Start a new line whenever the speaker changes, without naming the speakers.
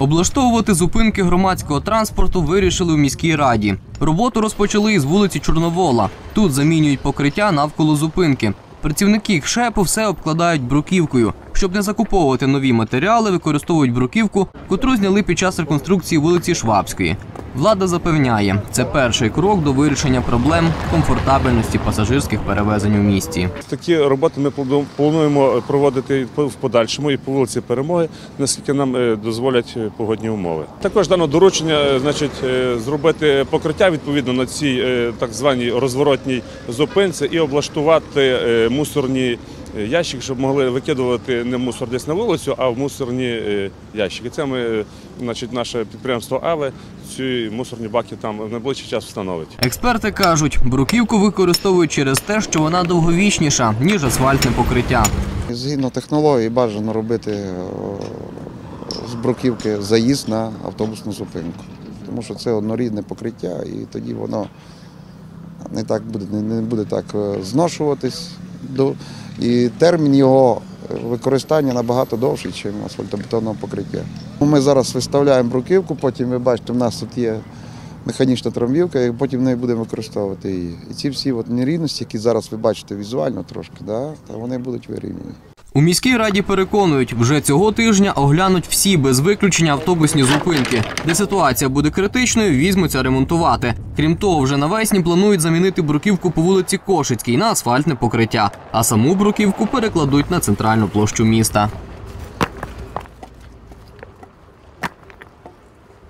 Облаштовувати зупинки громадського транспорту вирішили в міській раді. Роботу розпочали із вулиці Чорновола. Тут замінюють покриття навколо зупинки. Працівники кшепу все обкладають бруківкою. Щоб не закуповувати нові матеріали, використовують бруківку, котру зняли під час реконструкції вулиці Швабської. Влада запевняє, це перший крок до вирішення проблем комфортабельності пасажирських перевезень у місті.
Такі роботи ми плануємо проводити в подальшому і по вулиці Перемоги, наскільки нам е, дозволять е, погодні умови. Також дано доручення, е, значить, зробити покриття відповідно на цій так званій розворотній зупинці і облаштувати мусорні е, ящики, щоб могли викидувати не мусор десь на вулицю, а в мусорні е, ящики. Це ми, е, значить, наше підприємство АВЕ ці мусорні баки там в найближчий час встановить.
Експерти кажуть, бруківку використовують через те, що вона довговічніша, ніж асфальтне покриття.
Згідно технології бажано робити з бруківки заїзд на автобусну зупинку. Тому що це однорідне покриття і тоді воно не так буде, не- буде так зношуватись. І термін його е, використання набагато довший, ніж асфальтобетонного покриття. Ми зараз виставляємо бруківку, потім ви бачите, в нас тут є механічна трамвівка, і потім не будемо використовувати її. І ці всі от нерівності, які зараз ви бачите візуально трошки, да, вони будуть вирівняні.
У міській раді переконують, вже цього тижня оглянуть всі без виключення автобусні зупинки. Де ситуація буде критичною, візьмуться ремонтувати. Крім того, вже навесні планують замінити бруківку по вулиці Кошицькій на асфальтне покриття, а саму бруківку перекладуть на центральну площу міста.